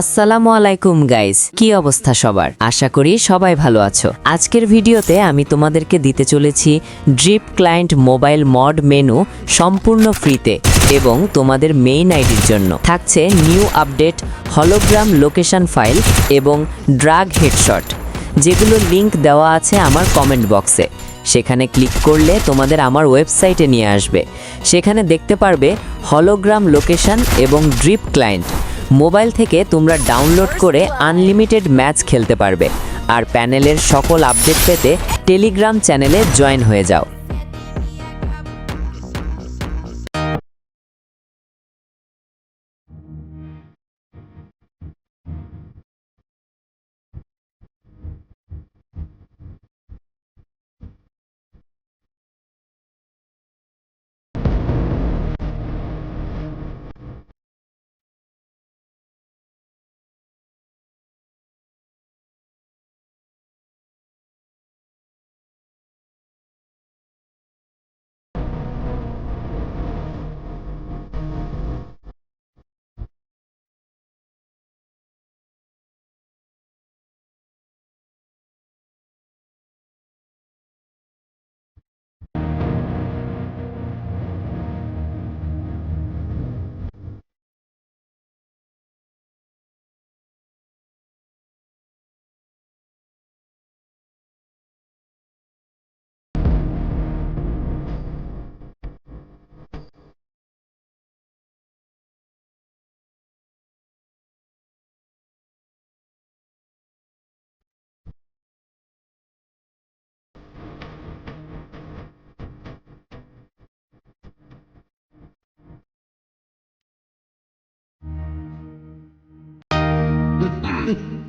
আসসালামু আলাইকুম গাইস কি অবস্থা সবার? আশা করি সবাই ভালো আছো। আজকের ভিডিওতে আমি তোমাদেরকে দিতে চলেছি drip client mobile mod menu সম্পূর্ণ ফ্রিতে এবং তোমাদের মেইন আইডির জন্য। থাকছে new update hologram location file এবং ড্রাগ হেডশট যেগুলো লিংক দেওয়া আছে আমার কমেন্ট বক্সে সেখানে ক্লিক করলে তোমাদের আমার ওয়েবসাইটে নিয়ে আসবে। সেখানে দেখতে পারবে হলোগ্রাম লোকেশন এবং ড্রিপ ক্লায়েন্ট মোবাইল থেকে তোমরা ডাউনলোড করে আনলিমিটেড ম্যাচ খেলতে পারবে। আর প্যানেলের সকল আপডেট পেতে টেলিগ্রাম চ্যানেলে জয়েন হয়ে যাও।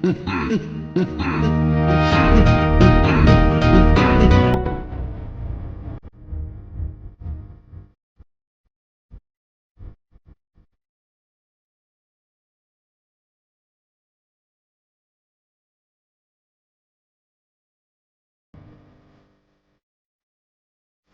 Mm-hmm.